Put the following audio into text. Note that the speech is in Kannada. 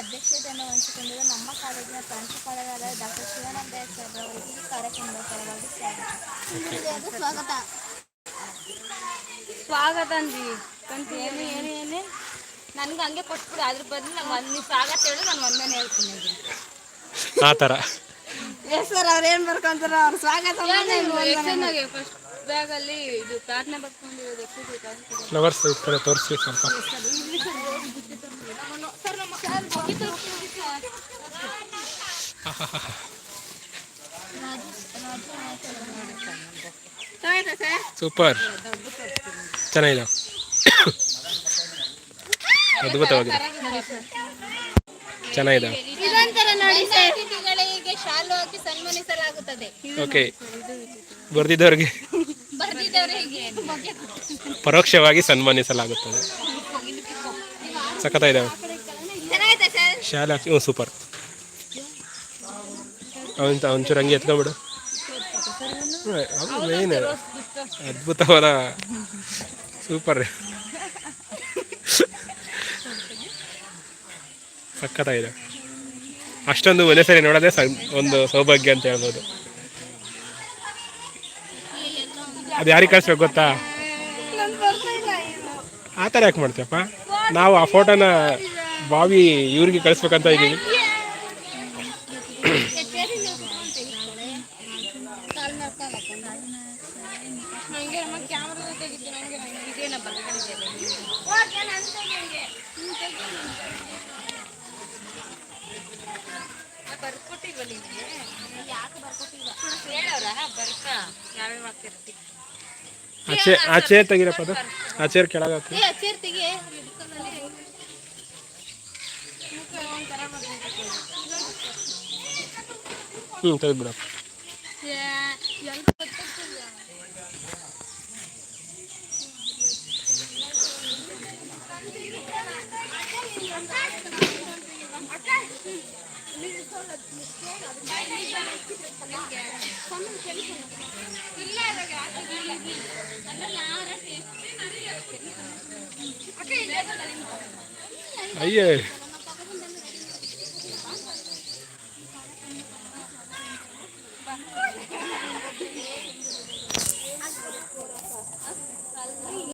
ಅಧ್ಯಕ್ಷತೆಯನ್ನು ವಹಿಸಿಕೊಂಡಿರುವ ನಮ್ಮ ಕಾಲೇಜಿನ ಪ್ರಾಂಶುಪಾಲರಾದ ಡಾಕ್ಟರ್ ಶಿವಾನಂದ ಸರ್ ಅವರಿಗೆ ಈ ಕಾರ್ಯಕ್ರಮದ ಪರವಾಗಿ ಸ್ವಾಗತ ಸ್ವಾಗತ. ಸ್ವಾಗತ ಅಂದ್ವಿ. ಏನು ಏನು ಏನು? ನನ್ಗೆ ಹಂಗೆ ಕೊಟ್ಬಿಡು ಅದ್ರ ಬದಲು ನಂಗೆ ಒಂದು ನೀವು ಸ್ವಾಗತ ಹೇಳಿ ನಾನು ಒಂದೇ ಹೇಳ್ತೀನಿ ಆತರ ಆ ಥರ. ಸರ್ ಅವ್ರು ಏನ್ ಬರ್ಕೊಂತಾರ ಅವ್ರ ಸ್ವಾಗತ ಫಸ್ಟ್ ಬ್ಯಾಗಲ್ಲಿ ಇದು ಪ್ರಾರ್ಥನೆ ಬರ್ಕೊಂಡಿರೋದು ಥರ ತೋರಿಸಿ ಸ್ವಲ್ಪ ಸೂಪರ್. ಚೆನ್ನಾಗಿದೆ. ಅದ್ಭುತವಾಗಿದೆ. ಚೆನ್ನಾಗಿದೆ. ಓಕೆ. ಬರ್ದಿದ್ದವ್ರಿಗೆ. ಪರೋಕ್ಷವಾಗಿ ಸನ್ಮಾನಿಸಲಾಗುತ್ತದೆ. ಸಖತ್ತಾಯಿದ್ದಾವೆ ಶಾಲೆ ಹಾಕಿ ಹ್ಞೂ ಸೂಪರ್. ಅವನ್ ಒಂಚೂರು ಹಂಗೆ ಎತ್ಕೊಂಬಿಡು ಅದು ಮೇನ್ ಅದ್ಭುತವಾದ ಸೂಪರ್. ಸಖತ್ತಾಗಿದೆ. ಅಷ್ಟೊಂದು ಒಂದೇ ಸರಿ ನೋಡೋದೇ ಒಂದು ಸೌಭಾಗ್ಯ ಅಂತ ಹೇಳ್ಬೋದು. ಅದು ಯಾರಿಗೆ ಕಳಿಸ್ಬೇಕು ಗೊತ್ತಾ? ಆ ಥರ ಯಾಕೆ ಮಾಡ್ತೀವಪ್ಪ ನಾವು ಆ ಫೋಟೋನ ಬಾವಿ ಇವ್ರಿಗೆ ಕಳಿಸ್ಬೇಕಂತ ಇದ್ದೀನಿ. ಆಚೆ ಆಚೆ ತೆಗಿರಪ್ಪ ಅದು? ಹಂಗೆ ನಂಗೆ ಇದೇನ ಏ ಚೇರ್ತಿಗೆ ಹ್ಞೂ ತೆಗೆದ್ಬಿಡಪ್ಪ ಅಯ್ಯೇ